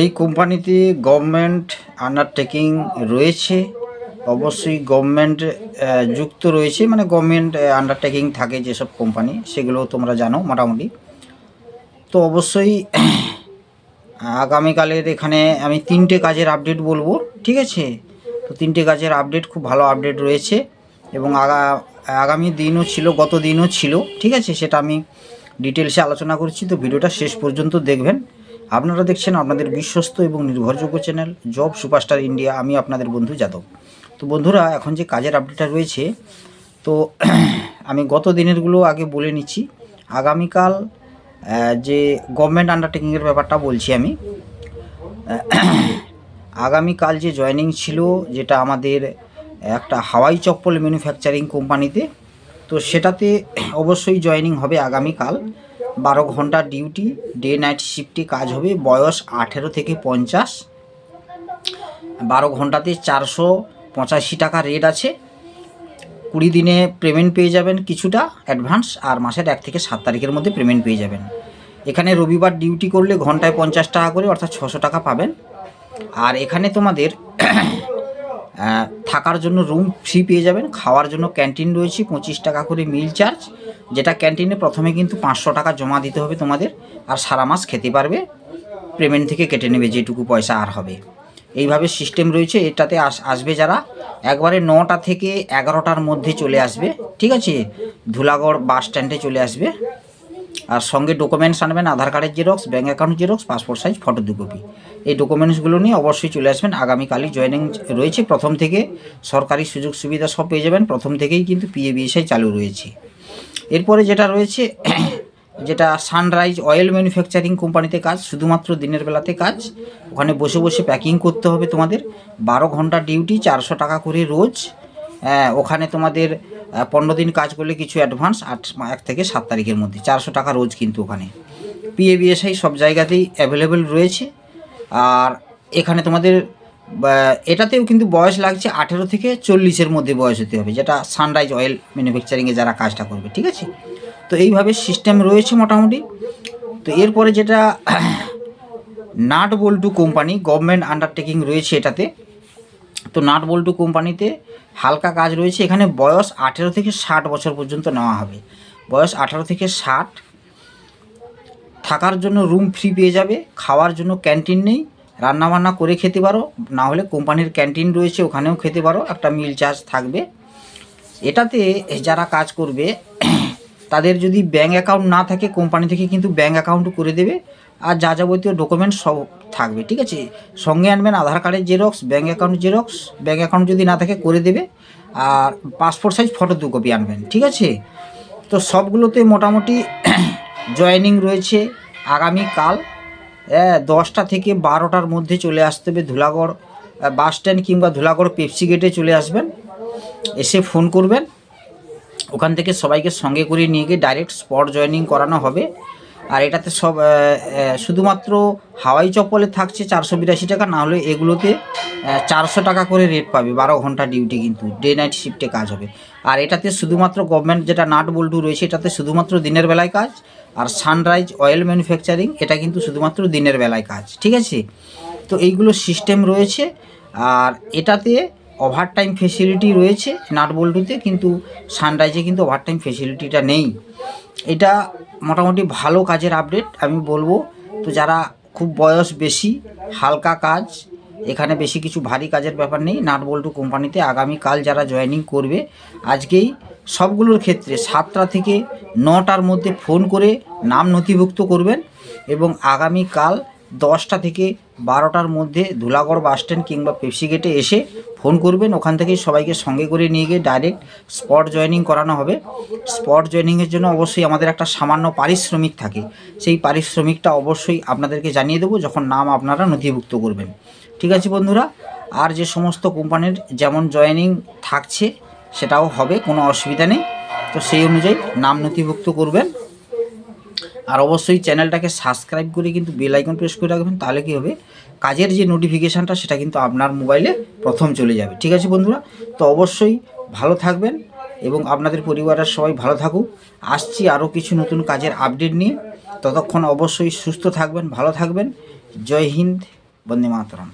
এই কোম্পানিতে government undertaking রয়েছে। অবশ্যই গভর্নমেন্ট যুক্ত রয়েছে। মানে গভর্নমেন্ট আন্ডারটেকিং থাকে যেসব কোম্পানি সেগুলো তোমরা জানো মোটামুটি। তো অবশ্যই, আগামীকালের এখানে আমি তিনটে কাজের আপডেট বলব, ঠিক আছে? তো তিনটে কাজের আপডেট খুব ভালো আপডেট রয়েছে এবং আগা, আগামী দিনও ছিল, গত দিনও ছিল, ঠিক আছে? সেটা আমি ডিটেলসে আলোচনা করছি। তো ভিডিওটা শেষ পর্যন্ত দেখবেন। আপনারা দেখছেন আপনাদের বিশ্বস্ত এবং নির্ভরযোগ্য চ্যানেল জব সুপারস্টার ইন্ডিয়া। আমি আপনাদের বন্ধু যাদব। তো বন্ধুরা, এখন যে কাজের আপডেটটা রয়েছে, তো আমি গত দিনেরগুলো আগে বলে নিচ্ছি। আগামীকাল যে গভর্নমেন্ট আন্ডারটেকিংয়ের ব্যাপারটা বলছি আমি আগামীকাল যে জয়েনিং ছিল, যেটা আমাদের একটা হাওয়াই চপ্পল ম্যানুফ্যাকচারিং কোম্পানিতে তো সেটাতে অবশ্যই জয়েনিং হবে আগামীকাল। বারো ঘণ্টা ডিউটি ডে নাইট শিফটে কাজ হবে, বয়স আঠেরো থেকে পঞ্চাশ। বারো ঘন্টাতে চারশো পঁচাশি টাকা রেট আছে। কুড়ি দিনে পেমেন্ট পেয়ে যাবেন কিছুটা অ্যাডভান্স আর মাসের এক থেকে সাত তারিখের মধ্যে পেমেন্ট পেয়ে যাবেন। এখানে রবিবার ডিউটি করলে ঘন্টায় পঞ্চাশ টাকা করে, অর্থাৎ ছশো টাকা পাবেন। আর এখানে তোমাদের থাকার জন্য রুম ফ্রি পেয়ে যাবেন। খাওয়ার জন্য ক্যান্টিন রয়েছে, পঁচিশ টাকা করে মিল চার্জ যেটা ক্যান্টিনে প্রথমে কিন্তু পাঁচশো টাকা জমা দিতে হবে তোমাদের, আর সারা মাস খেতে পারবে। পেমেন্ট থেকে কেটে নেবে, যেটুকু পয়সা আর হবে। এইভাবে সিস্টেম রয়েছে, এটাতে আস- আসবে যারা, একবারে নটা থেকে এগারোটার মধ্যে চলে আসবে, ঠিক আছে? ধুলাগড় বাস স্ট্যান্ডে চলে আসবে। আর সঙ্গে ডকুমেন্টস আনবেন, আধার কার্ডের xerox bank account xerox passport size photo দু কপি এই ডকুমেন্টসগুলো নিয়ে অবশ্যই চলে আসবেন। আগামীকালই জয়েনিং রয়েছে। প্রথম থেকে সরকারি সুযোগ সুবিধা সব পেয়ে যাবেন। প্রথম থেকেই কিন্তু পিএবিএসআই চালু রয়েছে। এরপরে যেটা রয়েছে, যেটা সানরাইজ অয়েল ম্যানুফ্যাকচারিং কোম্পানিতে কাজ, শুধুমাত্র দিনের বেলাতে কাজ। ওখানে বসে বসে প্যাকিং করতে হবে তোমাদের। বারো ঘণ্টা ডিউটি চারশো টাকা করে রোজ। ওখানে তোমাদের পনেরো দিন কাজ করলে কিছু অ্যাডভান্স আট এক থেকে সাত তারিখের মধ্যে। চারশো টাকা রোজ কিন্তু ওখানে। পিএবিএসআই সব জায়গাতেই অ্যাভেলেবেল রয়েছে। আর এখানে তোমাদের এটাতেও কিন্তু বয়স লাগছে আঠেরো থেকে চল্লিশের মধ্যে বয়স হতে হবে, যেটা সানরাইজ অয়েল ম্যানুফ্যাকচারিংয়ে যারা কাজটা করবে, ঠিক আছে? তো এইভাবে সিস্টেম রয়েছে মোটামুটি। তো এরপরে যেটা, nut bolt company government undertaking রয়েছে এটাতে। তো নাট বল্টু কোম্পানিতে হালকা কাজ রয়েছে। এখানে বয়স আঠেরো থেকে ষাট বছর পর্যন্ত নেওয়া হবে। বয়স আঠারো থেকে ষাট। থাকার জন্য রুম ফ্রি পেয়ে যাবে। খাওয়ার জন্য ক্যান্টিন নেই। রান্নাবান্না করে খেতে পারো। না হলে কোম্পানির ক্যান্টিন রয়েছে, ওখানেও খেতে পারো। একটা মিল চার্জ থাকবে। এটাতে যারা কাজ করবে, তাদের যদি ব্যাঙ্ক অ্যাকাউন্ট না থাকে, কোম্পানি থেকে কিন্তু ব্যাঙ্ক অ্যাকাউন্ট করে দেবে। আর যা যাবতীয় ডকুমেন্টস সব থাকবে, ঠিক আছে? সঙ্গে আনবেন আধার কার্ডের xerox bank account xerox bank account যদি না থাকে করে দেবে, আর পাসপোর্ট সাইজ ফটো দু কপি আনবেন, ঠিক আছে? তো সবগুলোতে মোটামুটি জয়েনিং রয়েছে আগামীকাল হ্যাঁ দশটা থেকে বারোটার মধ্যে চলে আসতে হবে ধুলাগড় বাস স্ট্যান্ড কিংবা ধুলাগড় পেপসি গেটে চলে আসবেন, এসে ফোন করবেন। ওখান থেকে সবাইকে সঙ্গে করে নিয়ে গিয়ে ডাইরেক্ট স্পট জয়েনিং করানো হবে। আর এটাতে সব শুধুমাত্র হাওয়াই চপ্পলে থাকছে চারশো বিরাশি টাকা, না হলে এগুলোতে চারশো টাকা করে রেট পাবে, বারো ঘণ্টা ডিউটি কিন্তু ডে নাইট শিফটে কাজ হবে। আর এটাতে শুধুমাত্র গভর্নমেন্ট যেটা নাট বল্টু রয়েছে, এটাতে শুধুমাত্র দিনের বেলায় কাজ, আর সানরাইজ অয়েল ম্যানুফ্যাকচারিং এটা কিন্তু শুধুমাত্র দিনের বেলায় কাজ, ঠিক আছে? তো এইগুলো সিস্টেম রয়েছে, আর এটাতে ওভারটাইম ফেসিলিটি রয়েছে, নাট বল্টুতে, কিন্তু সানরাইজে কিন্তু ওভারটাইম ফেসিলিটিটা নেই। এটা মোটামুটি ভালো কাজের আপডেট আমি বলব। তো যারা খুব বয়স বেশি, হালকা কাজ, এখানে বেশি কিছু ভারী কাজের ব্যাপার নেই, নাট বল্টু কোম্পানিতে আগামীকাল যারা জয়েনিং করবে, আজকেই সবগুলোর ক্ষেত্রে সাতটা থেকে নটার মধ্যে ফোন করে নাম নথিভুক্ত করবেন এবং আগামীকাল দশটা থেকে বারোটার মধ্যে ধুলাগড় বাস স্ট্যান্ড কিংবা পেপসি গেটে এসে ফোন করবেন, ওখান থেকেই সবাইকে সঙ্গে করে নিয়ে গিয়ে ডাইরেক্ট স্পট জয়েনিং করানো হবে। স্পট জয়েনিংয়ের জন্য অবশ্যই আমাদের একটা সামান্য পারিশ্রমিক থাকে। সেই পারিশ্রমিকটা অবশ্যই আপনাদেরকে জানিয়ে দেবো, যখন নাম আপনারা নথিভুক্ত করবেন। ঠিক আছে বন্ধুরা, আর যে সমস্ত কোম্পানির যেমন জয়েনিং থাকছে, সেটাও হবে, কোনো অসুবিধা নেই। তো সেই অনুযায়ী নাম নথিভুক্ত করবেন। আর অবশ্যই চ্যানেলটাকে সাবস্ক্রাইব করে কিন্তু বেল আইকন প্রেস করে রাখবেন, তাহলে কী হবে? কাজের যে নোটিফিকেশানটা সেটা কিন্তু আপনার মোবাইলে প্রথম চলে যাবে। ঠিক আছে বন্ধুরা? তো অবশ্যই ভালো থাকবেন এবং আপনাদের পরিবারের সবাই ভালো থাকুক। আসছি আরও কিছু নতুন কাজের আপডেট নিয়ে। ততক্ষণ অবশ্যই সুস্থ থাকবেন, ভালো থাকবেন। জয় হিন্দ, বন্দে মাতরম।